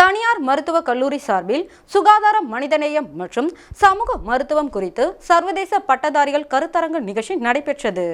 தனியார் மருத்துவக் கல்லூரி சார்பில் சுகாதாரம் மனிதநேயம் மற்றும் சமூக மருத்துவம் குறித்து சர்வதேச பட்டதாரிகள் கருத்தரங்கு நிகழ்ச்சி நடைபெற்றது.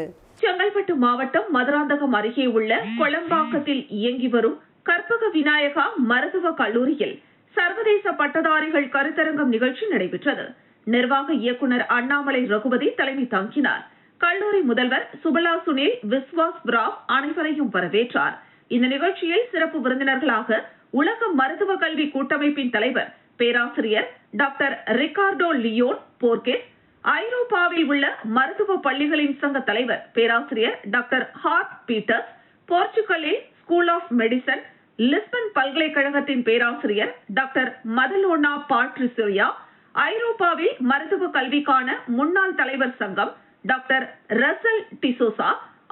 செங்கல்பட்டு மாவட்டம் மதுராந்தகம் அருகே உள்ள கொளம்பாக்கத்தில் இயங்கி வரும் கற்பக விநாயகா மருத்துவ கல்லூரியில் சர்வதேச பட்டதாரிகள் கருத்தரங்கம் நிகழ்ச்சி நடைபெற்றது. நிர்வாக இயக்குனர் அண்ணாமலை ரகுபதி தலைமை தாங்கினார். கல்லூரி முதல்வர் சுபலா சுனில் விஸ்வாஸ் ராவ் அனைவரையும் வரவேற்றார். இந்த நிகழ்ச்சியில் சிறப்பு விருந்தினர்களாக உலக மருத்துவ கல்வி கூட்டமைப்பின் தலைவர் பேராசிரியர் டாக்டர் ரிகார்டோ லியோன் போர்கெஸ் ஐரோப்பாவில் உள்ள மருத்துவ பள்ளிகளின் சங்க தலைவர் பேராசிரியர் டாக்டர் ஹார்ட் பீட்டர்ஸ் போர்ச்சுகலில் ஸ்கூல் ஆஃப் மெடிசன் லிஸ்பன் பல்கலைக்கழகத்தின் பேராசிரியர் டாக்டர் மதலோனா பாட்ரிசோயா ஐரோப்பாவில் மருத்துவ கல்விக்கான முன்னாள் தலைவர் சங்கம் டாக்டர் ரசல் டிசோசா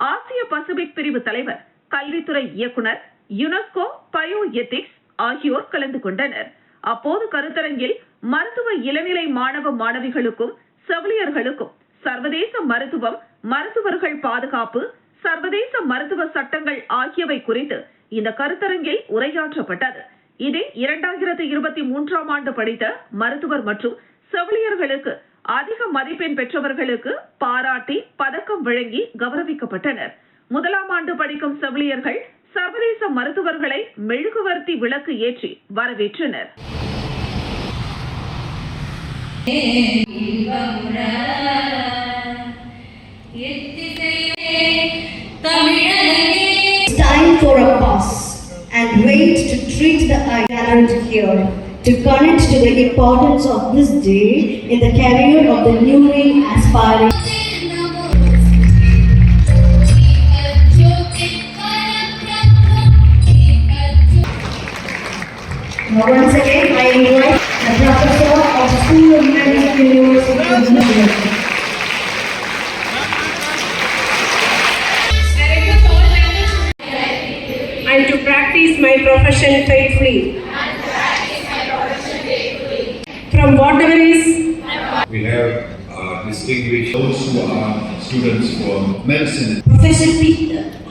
ஆசிய பசிபிக் பிரிவு தலைவர் கல்வித்துறை இயக்குனர் யுனெஸ்கோ பயோ எத்திக்ஸ் ஆகியோர் கலந்து கொண்டனர். அப்போது கருத்தரங்கில் மருத்துவ இளநிலை மாணவ மாணவிகளுக்கும் செவிலியர்களுக்கும் சர்வதேச மருத்துவம் மருத்துவர்கள் பாதுகாப்பு சர்வதேச மருத்துவ சட்டங்கள் ஆகியவை குறித்து இந்த கருத்தரங்கில் உரையாற்றப்பட்டது. இதில் இரண்டாயிரத்தி இருபத்தி மூன்றாம் ஆண்டு படித்த மருத்துவர் மற்றும் செவிலியர்களுக்கு அதிக மதிப்பெண் பெற்றவர்களுக்கு பாராட்டி பதக்கம் வழங்கி கௌரவிக்கப்பட்டனர். முதலாம் ஆண்டு படிக்கும் செவிலியர்கள் சர்வதேச மருத்துவர்களை மெழுகுவர்த்தி விளக்கு ஏற்றி வரவேற்றனர் time for a pause and wait to treat the eye gathered here to connect to the importance of this day in the career of the newly aspiring. Once again, I invite the professor of the School of Medicine University of New and to practice my profession faithfully. From whatever is We have uh, distinguished those who are students for medicine. Professor Peter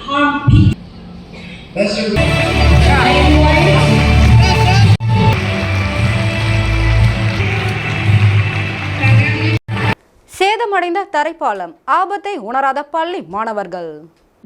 சேதமடைந்த தரைப்பாலம் ஆபத்தை உணராத பள்ளி மாணவர்கள்.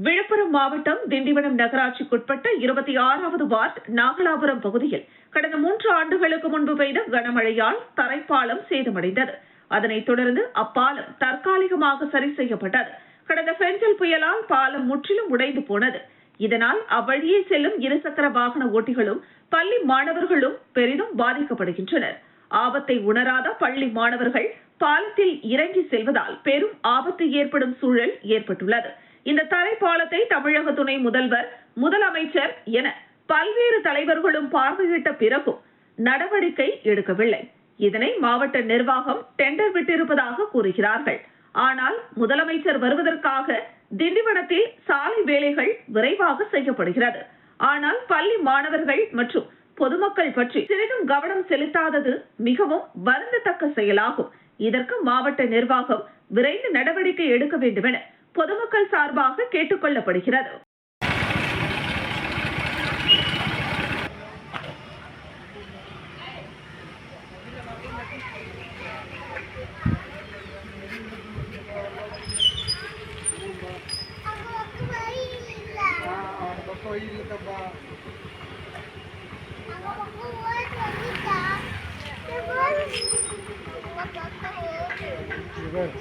விழுப்புரம் மாவட்டம் திண்டிவனம் நகராட்சிக்குட்பட்ட இருபத்தி ஆறாவது ward Nagalapuram பகுதியில் கடந்த மூன்று ஆண்டுகளுக்கு முன்பு பெய்த கனமழையால் தரைப்பாலம் சேதமடைந்தது. அதனைத் தொடர்ந்து அப்பாலம் தற்காலிகமாக சரி செய்யப்பட்டது. கடந்த பெஞ்சல் புயலால் பாலம் முற்றிலும் உடைந்து போனது. இதனால் அவ்வழியே செல்லும் இருசக்கர வாகன ஓட்டிகளும் பள்ளி மாணவர்களும் பெரிதும் பாதிக்கப்படுகின்றனர். ஆபத்தை உணராத பள்ளி மாணவர்கள் பாலத்தில் இறங்கி செல்வதால் பெரும் ஆபத்து ஏற்படும் சூழல் ஏற்பட்டுள்ளது. இந்த தரைப்பாலத்தை தமிழக துணை முதல்வர் முதலமைச்சர் என பல்வேறு தலைவர்களும் பார்வையிட்ட பிறகும் நடவடிக்கை எடுக்கவில்லை. இதனை மாவட்ட நிர்வாகம் டெண்டர் விட்டிருப்பதாக கூறுகிறார்கள். ஆனால் முதலமைச்சர் வருவதற்காக திண்டிவனத்தில் சாலை வேலைகள் விரைவாக செய்யப்படுகிறது. ஆனால் பள்ளி மாணவர்கள் மற்றும் பொதுமக்கள் பற்றி சிறிதும் கவனம் செலுத்தாதது மிகவும் வருந்தத்தக்க செயலாகும். இதற்கு மாவட்ட நிர்வாகம் விரைந்து நடவடிக்கை எடுக்க வேண்டுமென பொதுமக்கள் சார்பாக கேட்டுக் கொள்ளப்படுகிறது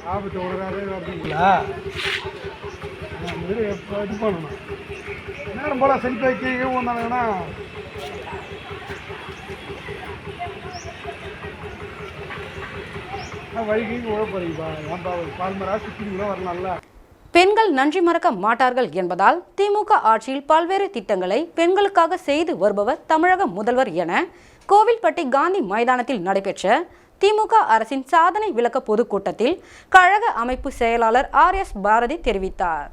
ஆபத்து உடனே அப்படிங்களா அந்த எப்போ இது பண்ணணும் நேரம் போல் செல்ஃபி வைக்க இவங்க வந்தாங்கன்னா வழிக்கு உழ ஏன்பா பால்மரா சுற்றி வரலாம்ல பெண்கள் நன்றி மறக்க மாட்டார்கள் என்பதால் திமுக ஆட்சியில் பல்வேறு திட்டங்களை பெண்களுக்காக செய்து வருபவர் தமிழக முதல்வர் என கோவில்பட்டி காந்தி மைதானத்தில் நடைபெற்ற திமுக அரசின் சாதனை விளக்க பொதுக்கூட்டத்தில் கழக அமைப்பு செயலாளர் ஆர் எஸ் பாரதி தெரிவித்தார்.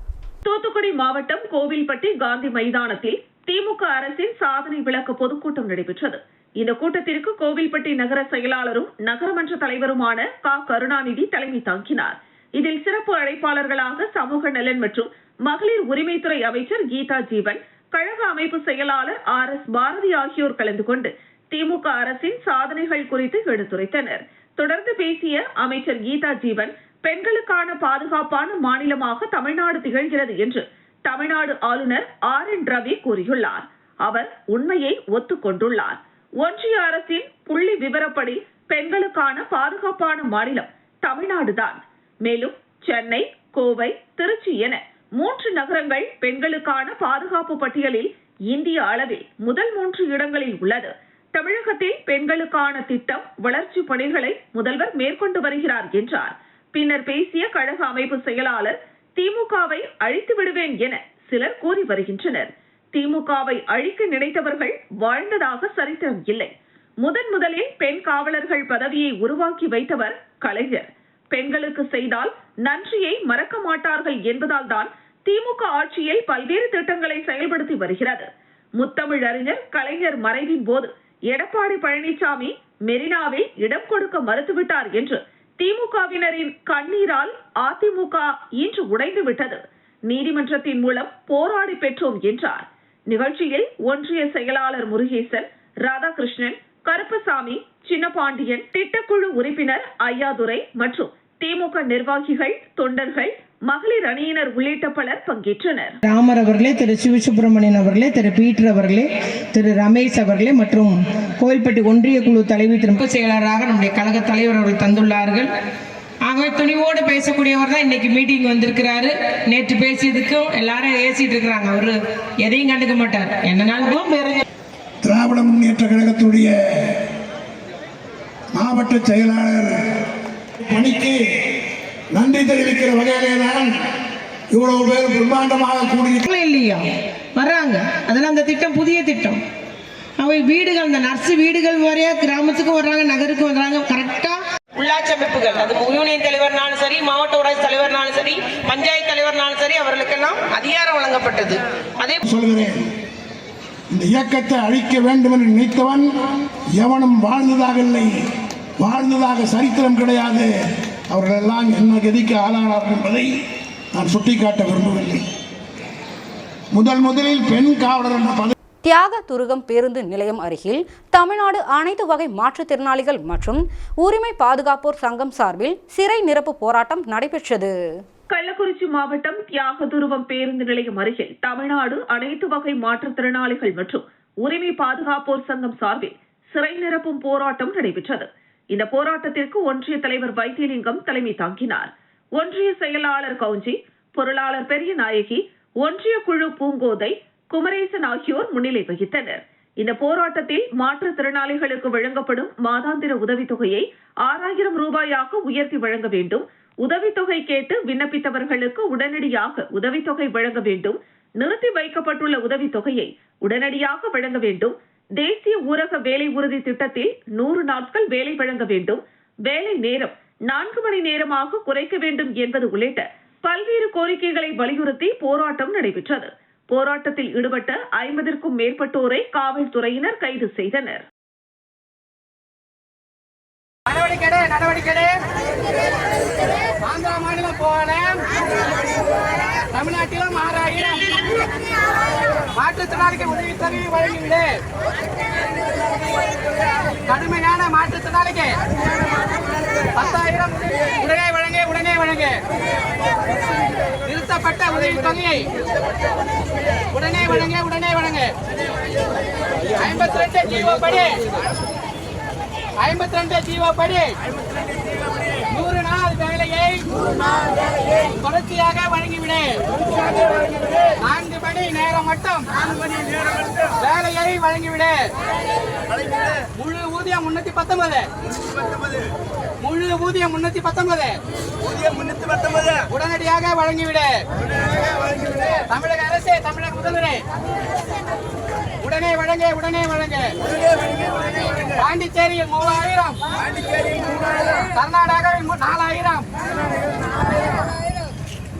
தூத்துக்குடி மாவட்டம் கோவில்பட்டி காந்தி மைதானத்தில் திமுக அரசின் சாதனை விளக்க பொதுக்கூட்டம் நடைபெற்றது. இந்த கூட்டத்திற்கு கோவில்பட்டி நகர செயலாளரும் நகரமன்ற தலைவருமான க. கருணாநிதி தலைமை தாங்கினார். இதில் சிறப்பு அழைப்பாளர்களாக சமூக நலன் மற்றும் மகளிர் உரிமைத்துறை அமைச்சர் கீதா ஜீவன் கழக அமைப்பு செயலாளர் ஆர் எஸ் பாரதி ஆகியோர் கலந்து கொண்டு திமுக அரசின் சாதனைகள் குறித்து எடுத்துரைத்தனர். தொடர்ந்து பேசிய அமைச்சர் கீதா ஜீவன் பெண்களுக்கான பாதுகாப்பான மாநிலமாக தமிழ்நாடு திகழ்கிறது என்று தமிழ்நாடு ஆளுநர் ஆர் என் ரவி கூறியுள்ளார். அவர் உண்மையை ஒத்துக்கொண்டுள்ளார். ஒன்றிய அரசின் புள்ளி விவரப்படி பெண்களுக்கான பாதுகாப்பான மாநிலம் தமிழ்நாடுதான். மேலும் சென்னை கோவை திருச்சி என மூன்று நகரங்கள் பெண்களுக்கான பாதுகாப்பு பட்டியலில் இந்திய அளவில் முதல் மூன்று இடங்களில் உள்ளது. தமிழகத்தில் பெண்களுக்கான திட்டம் வளர்ச்சி பணிகளை முதல்வர் மேற்கொண்டு வருகிறார் என்றார். பின்னர் பேசிய கழக அமைப்பு செயலாளர் திமுகவை அழித்து விடுவேன் என சிலர் கூறி வருகின்றனர். திமுகவை அழிக்க நினைத்தவர்கள் வாழ்ந்ததாக சரித்திரம் இல்லை. முதன் முதலில் பெண் காவலர்கள் பதவியை உருவாக்கி வைத்தவர் கலைஞர். பெண்களுக்கு செய்தால் நன்றியை மறக்க மாட்டார்கள் என்பதால் தான் திமுக ஆட்சியில் பல்வேறு திட்டங்களை செயல்படுத்தி வருகிறது. முத்தமிழ் அறிஞர் கலைஞர் மறைவின் போது எடப்பாடி பழனிசாமி மெரினாவில் இடம் கொடுக்க மறுத்துவிட்டார் என்று திமுகவினரின் கண்ணீரால் அதிமுக இன்று உடைந்து விட்டது. நீதிமன்றத்தின் மூலம் போராடி பெற்றோம் என்றார். நிகழ்ச்சியில் ஒன்றிய செயலாளர் முருகேசன் ராதாகிருஷ்ணன் கருப்பசாமி சின்னபாண்டியன் திட்டக்குழு உறுப்பினர் ஐயாதுரை மற்றும் திமுக நிர்வாகிகள் தொண்டர்கள் மகளிர் அணியினர் உள்ளிட்ட பலர் பங்கேற்றனர். ராமர் அவர்களே திரு சிவசுப்பிரமணியன் அவர்களே திரு பீட்டர் அவர்களே திரு ரமேஷ் அவர்களே மற்றும் கோவில்பட்டி ஒன்றிய குழு தலைவி திரும்ப செயலராக நம்முடைய கழக தலைவர் அவர்கள் தந்துள்ளார்கள். ஆகவே துணிவோடு பேசக்கூடியவர் தான் இன்னைக்கு மீட்டிங் வந்திருக்கிறாரு. நேற்று பேசியதுக்கும் எல்லாரும் ஏசிட்டு இருக்கிறாங்க. அவரு எதையும் கண்டுக்க மாட்டார். என்னனாலும் வேற திராவிட முன்னேற்ற கழகத்துடைய மாவட்ட செயலாளர் பணிக்கு நன்றி தெரிவிக்கிற வகையிலே தான் இவ்வளவு பேர் பிரம்மாண்டமாக கூடியிருக்க. மக்கள் இல்லையா? வர்றாங்க. அதெல்லாம் அந்த திட்டம் புதிய திட்டம். அவை வீடுகள் அந்த நர்ஸ் வீடுகள் வரையா கிராமத்துக்கும் வர்றாங்க நகருக்கும் வர்றாங்க. கரெக்டா உள்ளாட்சி அமைப்புகள். அது யூனியன் தலைவர்னாலும் சரி மாவட்ட ஊராட்சி தலைவர்னாலும் சரி பஞ்சாயத்து தலைவர்னாலும் சரி அவர்களுக்கெல்லாம் அதிகாரம் வழங்கப்பட்டது. அதே சொல்கிறேன் இந்த இயக்கத்தை அழிக்க வேண்டும் என்று நினைத்தவன் எவனும் வாழ்ந்ததாக இல்லை. வாழ்ந்ததாக சரித்திரம் கிடையாது. அவர்கள் எல்லாம் என்ன கதிக்கு ஆளானார்கள் என்பதை நான் சுட்டிக்காட்ட விரும்பவில்லை. முதல் முதலில் பெண் காவலர் என்ற பதவி தியாக துருகம் பேருந்து நிலையம் அருகில் தமிழ்நாடு அனைத்து வகை மாற்றுத்திறனாளிகள் மற்றும் உரிமை பாதுகாப்போர் சங்கம் சார்பில் சிறை நிரப்பு போராட்டம் நடைபெற்றது. கள்ளக்குறிச்சி மாவட்டம் தியாகதுருவம் பேருந்து நிலையம் அருகில் தமிழ்நாடு அனைத்து வகை மாற்றுத்திறனாளிகள் மற்றும் உரிமை பாதுகாப்போர் சங்கம் சார்பில் சிறை நிரப்பும் போராட்டம் நடைபெற்றது. இந்த போராட்டத்திற்கு ஒன்றிய தலைவர் வைத்தியலிங்கம் தலைமை தாங்கினார். ஒன்றிய செயலாளர் கவுஞ்சி பொருளாளர் பெரிய நாயகி ஒன்றிய குழு பூங்கோதை குமரேசன் ஆகியோர் முன்னிலை வகித்தனர். இந்த போராட்டத்தில் மாற்றுத்திறனாளிகளுக்கு வழங்கப்படும் மாதாந்திர உதவித்தொகையை ஆறாயிரம் ரூபாயாக உயர்த்தி வழங்க வேண்டும். உதவித்தொகை கேட்டு விண்ணப்பித்தவர்களுக்கு உடனடியாக உதவித்தொகை வழங்க வேண்டும். நிறுத்தி வைக்கப்பட்டுள்ள உதவித்தொகையை உடனடியாக வழங்க வேண்டும். தேசிய ஊரக வேலை உறுதி திட்டத்தில் நூறு நாட்கள் வேலை வழங்க வேண்டும். வேலை நேரம் நான்கு மணி நேரமாக குறைக்க வேண்டும் என்பது உள்ளிட்ட பல்வேறு கோரிக்கைகளை வலியுறுத்தி போராட்டம் நடைபெற்றது. போராட்டத்தில் ஈடுபட்ட ஐம்பதற்கும் மேற்பட்டோரை காவல்துறையினர் கைது செய்தனர். நடவடிக்கை நடவடிக்கை. ஆந்திரா மாநிலம் போன தமிழ்நாட்டிலும் ஆறாயிரம் மாற்றுத்திறனாளிக்கு உதவித்தொகை வழங்கிவிடு கடுமையான மாற்றுத்திறனாளிக்கு பத்தாயிரம் உடனே வழங்க உடனே வழங்க. நிறுத்தப்பட்ட உதவித்தொகையை உடனே வழங்க உடனே வழங்க. ஐம்பத்தி ரெண்டு ஜீவோ படி. ஐம்பத்தி ரெண்டு ஜீவோ படி. நூறு நாள் தொடர்ச்சியாக வழங்கிவிடு. நான்கு மணி நேரம் மட்டும். வேலையை வழங்கிவிடு. முழு ஊதியம் முன்னூத்தி பத்தொன்பது. முழு ஊதியம் முன்னூத்தி பத்தொன்பது. உடனடியாக வழங்கிவிடு. தமிழக அரசே தமிழக முதல்வரே. உடனே வழங்க உடனே வழங்க. பாண்டிச்சேரியில் மூவாயிரம். கர்நாடகாவில் நாலாயிரம்.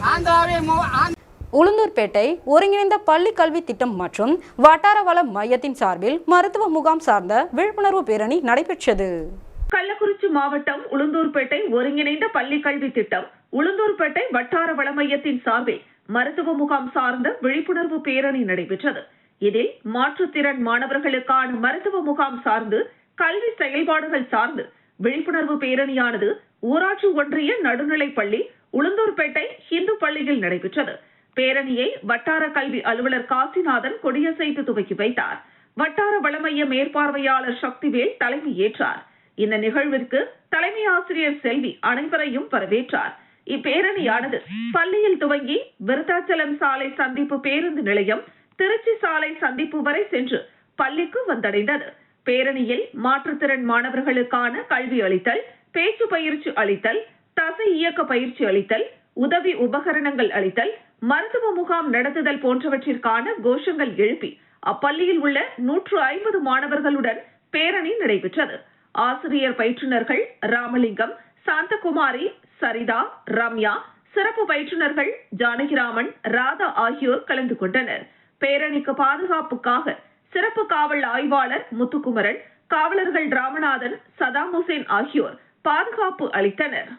ஆந்திராவில் மூ- உளுந்தூர்பேட்டை ஒருங்கிணைந்த பள்ளி கல்வி திட்டம் மற்றும் வட்டார வள மையத்தின் சார்பில் மருத்துவ முகாம் சார்ந்த விழிப்புணர்வு பேரணி நடைபெற்றது. கள்ளக்குறிச்சி மாவட்டம் உளுந்தூர்பேட்டை ஒருங்கிணைந்த பள்ளி கல்வி திட்டம் உளுந்தூர்பேட்டை வட்டார வள மையத்தின் சார்பில் மருத்துவ முகாம் சார்ந்த விழிப்புணர்வு பேரணி நடைபெற்றது. இதில் மாற்றுத்திறன் மாணவர்களுக்கான மருத்துவ முகாம் சார்ந்து கல்வி செயல்பாடுகள் சார்ந்து விழிப்புணர்வு பேரணியானது ஊராட்சி ஒன்றிய நடுநிலைப்பள்ளி உளுந்தூர்பேட்டை இந்து பள்ளியில் நடைபெற்றது. பேரணியை வட்டார கல்வி அலுவலர் காசிநாதன் கொடியசைத்து துவக்கி வைத்தார். வட்டார வளமைய மேற்பார்வையாளர் சக்திவேல் தலைமை ஏற்றார். இந்த நிகழ்விற்கு தலைமை ஆசிரியர் செல்வி அனைவரையும் வரவேற்றார். இப்பேரணியானது பள்ளியில் துவங்கி விருத்தாச்சலம் சாலை சந்திப்பு பேருந்து நிலையம் திருச்சி சாலை சந்திப்பு வரை சென்று பள்ளிக்கு வந்தடைந்தது. பேரணியில் மாற்றுத்திறன் மாணவர்களுக்கான கல்வி அளித்தல் பேச்சு பயிற்சி அளித்தல் தசை இயக்க பயிற்சி அளித்தல் உதவி உபகரணங்கள் அளித்தல் மருத்துவ முகாம் நடத்துதல் போன்றவற்றிற்கான கோஷங்கள் எழுப்பி அப்பள்ளியில் உள்ள நூற்று ஐம்பது மாணவர்களுடன் பேரணி நடைபெற்றது. ஆசிரியர் பயிற்றுனர்கள் ராமலிங்கம் சாந்தகுமாரி சரிதா ரம்யா சிறப்பு பயிற்றுனர்கள் ஜானகிராமன் ராதா ஆகியோர் கலந்து கொண்டனர். பேரணிக்கு பாதுகாப்புக்காக சிறப்பு காவல் ஆய்வாளர் முத்துக்குமரன் காவலர்கள் ராமநாதன் சதாம் ஹுசேன் ஆகியோர் பாதுகாப்பு அளித்தனர்.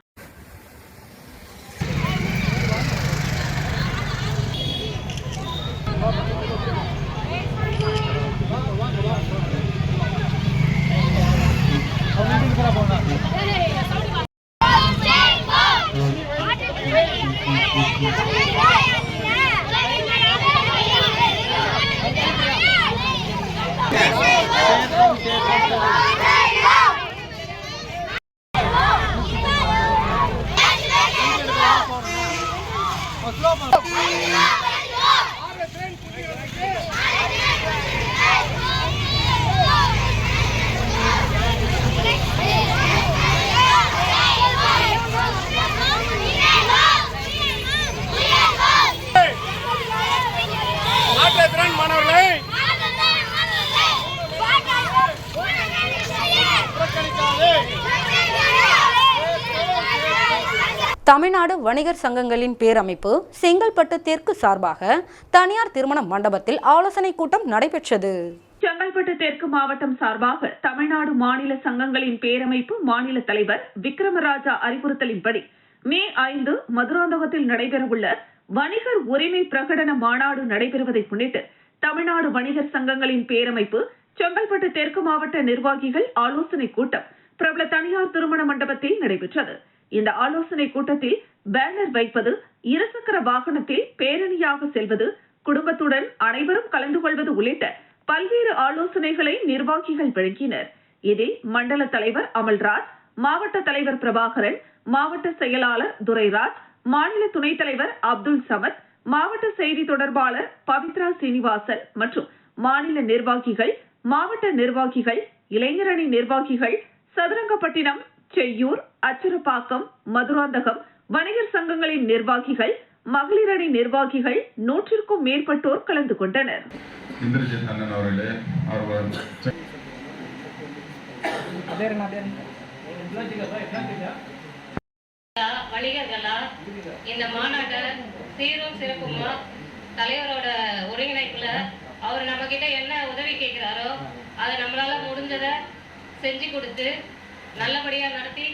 தமிழ்நாடு வணிகர் சங்கங்களின் பேரமைப்பு செங்கல்பட்டு தெற்கு சார்பாக தனியார் திருமண மண்டபத்தில் ஆலோசனை கூட்டம் நடைபெற்றது. செங்கல்பட்டு தெற்கு மாவட்டம் சார்பாக தமிழ்நாடு மாநில சங்கங்களின் பேரமைப்பு மாநில தலைவர் விக்ரமராஜா அறிவுறுத்தலின்படி மே ஐந்து மதுராந்தகத்தில் நடைபெறவுள்ள வணிகர் உரிமை பிரகடன மாநாடு நடைபெறுவதை முன்னிட்டு தமிழ்நாடு வணிகர் சங்கங்களின் பேரமைப்பு செங்கல்பட்டு தெற்கு மாவட்ட நிர்வாகிகள் ஆலோசனை கூட்டம் பிரபல தனியார் திருமண மண்டபத்தில் நடைபெற்றது. இந்த ஆலோசனை கூட்டத்தில் பேனர் வைப்பது இருசக்கர வாகனத்தில் பேரணியாக செல்வது குடும்பத்துடன் அனைவரும் கலந்து கொள்வது உள்ளிட்ட பல்வேறு ஆலோசனைகளை நிர்வாகிகள் வழங்கினர் இதில் மண்டல தலைவர் அமல்ராஜ் மாவட்ட தலைவர் பிரபாகரன் மாவட்ட செயலாளர் துரைராஜ் மாநில துணைத் தலைவர் அப்துல் சமத் மாவட்ட செய்தி தொடர்பாளர் பவித்ரா சீனிவாசன் மற்றும் மாநில நிர்வாகிகள் மாவட்ட நிர்வாகிகள் இளைஞரணி நிர்வாகிகள் சதுரங்கப்பட்டினம் செய்யூர் அச்சரப்பாக்கம் மதுராந்தகம் வணிகர் சங்கங்களின் நிர்வாகிகள் மகளிரணி நிர்வாகிகள் நூற்றிற்கும் மேற்பட்டோர் கலந்து கொண்டனர். இந்திரஜித் அண்ணன் அவர்களே அவர் வணிகர்களா இந்த மாநாட்டை சீரும் சிறப்புமா தலைவரோட ஒருங்கிணைப்புல அவர் நம்ம கிட்ட என்ன உதவி கேட்கிறாரோ அதை நம்மளால முடிஞ்சதை செஞ்சு கொடுத்து நல்லபடியா நடத்தி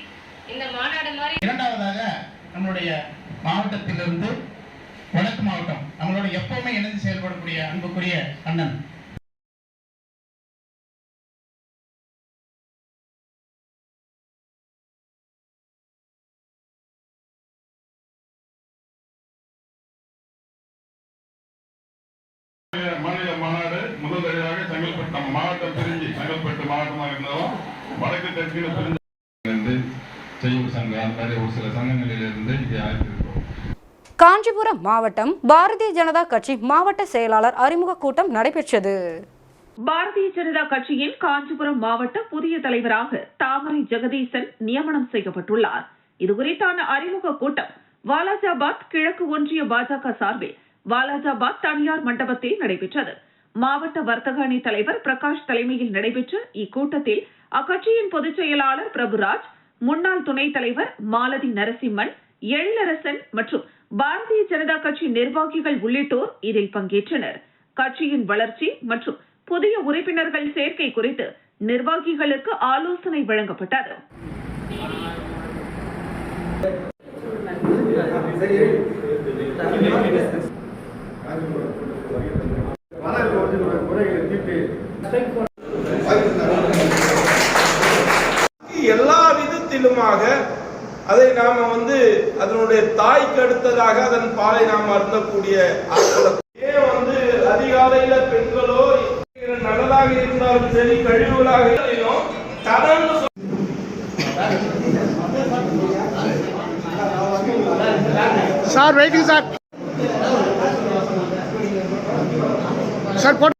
இந்த மாநாடு மாதிரி இரண்டாவதாக நம்மளுடைய மாவட்டத்திலிருந்து வடக்கு மாவட்டம் நம்மளோட எப்பவுமே இணைந்து செயல்படக்கூடிய அன்புக்குரிய அண்ணன் செய்யும் சங்கம் அந்த மாதிரி ஒரு சில சங்கங்களிலிருந்து இங்கே அழைத்திருக்கிறோம் காஞ்சிபுரம் மாவட்டம் பாரதிய ஜனதா கட்சி மாவட்ட செயலாளர் அறிமுக கூட்டம் நடைபெற்றது. பாரதிய ஜனதா கட்சியின் காஞ்சிபுரம் மாவட்ட புதிய தலைவராக தாமரை ஜெகதீசன் நியமனம் செய்யப்பட்டுள்ளார். இதுகுறித்தான அறிமுக கூட்டம் வாலாஜாபாத் கிழக்கு ஒன்றிய பாஜக சார்பில் வாலாஜாபாத் தனியார் மண்டபத்தில் நடைபெற்றது. மாவட்ட வர்த்தக அணி தலைவர் பிரகாஷ் தலைமையில் நடைபெற்ற இக்கூட்டத்தில் அக்கட்சியின் பொதுச் செயலாளர் பிரபுராஜ் முன்னாள் துணைத் தலைவர் மாலதி நரசிம்மன் எழிலரசன் மற்றும் பாரதிய ஜனதா கட்சி நிர்வாகிகள் உள்ளிட்டோர் இதில் பங்கேற்றனர். கட்சியின் வளர்ச்சி மற்றும் புதிய உறுப்பினர்கள் சேர்க்கை குறித்து நிர்வாகிகளுக்கு ஆலோசனை வழங்கப்பட்டது. வர அதை நாம வந்து அதனுடைய தாய்க்கு அடுத்ததாக அதன் பாலை நாம் அருந்தக்கூடிய ஏன் வந்து அதிகாலையில பெண்களோ நல்லதாக இருந்தாலும் சரி கழிவுகளாக சார் வெயிட்டிங் சார். சார் போட்டு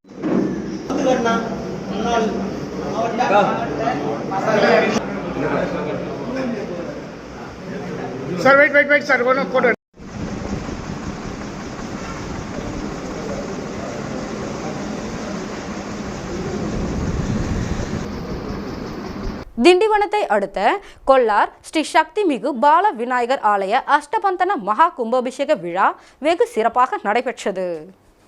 sir wait wait wait sir ஒன்று போட்டு திண்டிவனத்தை அடுத்த கொல்லார் ஸ்ரீ சக்தி மிகு பால விநாயகர் ஆலய அஷ்டபந்தன மகா கும்பாபிஷேக விழா வெகு சிறப்பாக நடைபெற்றது.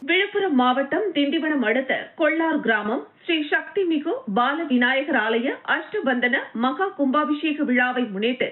விழுப்புரம் மாவட்டம் திண்டிவனம் அடுத்த கொள்ளார் கிராமம் ஸ்ரீ சக்தி மிகு பால விநாயகர் ஆலய அஷ்டபந்தன மகா கும்பாபிஷேக விழாவை முன்னிட்டு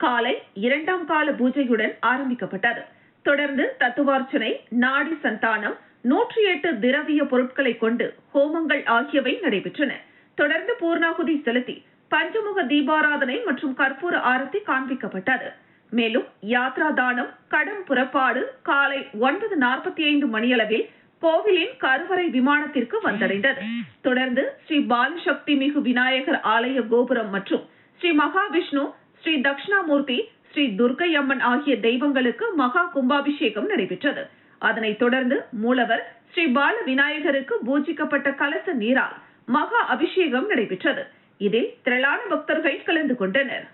காலை இரண்டாம் கால பூஜையுடன் ஆரம்பிக்கப்பட்டது. தொடர்ந்து தத்துவார்ச்சனை நாடி சந்தானம் நூற்றி எட்டு திரவிய பொருட்களை கொண்டு ஹோமங்கள் ஆகியவை நடைபெற்றன. தொடர்ந்து பூர்ணாகுதி செலுத்தி பஞ்சமுக தீபாராதனை மற்றும் கற்பூர ஆரத்தி காண்பிக்கப்பட்டது. மேலும் யாத்ரா தானம் கடம் புறப்பாடு காலை ஒன்பது நாற்பத்தி ஐந்து மணியளவில் கோவிலின் கருவறை விமானத்திற்கு வந்தடைந்தது. தொடர்ந்து ஸ்ரீ பாலசக்தி மிகு விநாயகர் ஆலய கோபுரம் மற்றும் ஸ்ரீ மகாவிஷ்ணு ஸ்ரீ தட்சிணாமூர்த்தி ஸ்ரீ துர்க்கை அம்மன் ஆகிய தெய்வங்களுக்கு மகா கும்பாபிஷேகம் நடைபெற்றது. அதனைத் தொடர்ந்து மூலவர் ஸ்ரீ பால விநாயகருக்கு பூஜிக்கப்பட்ட கலச நீரால் மகா அபிஷேகம் நடைபெற்றது. இதில் திரளான பக்தர்கள் கலந்து கொண்டனர்.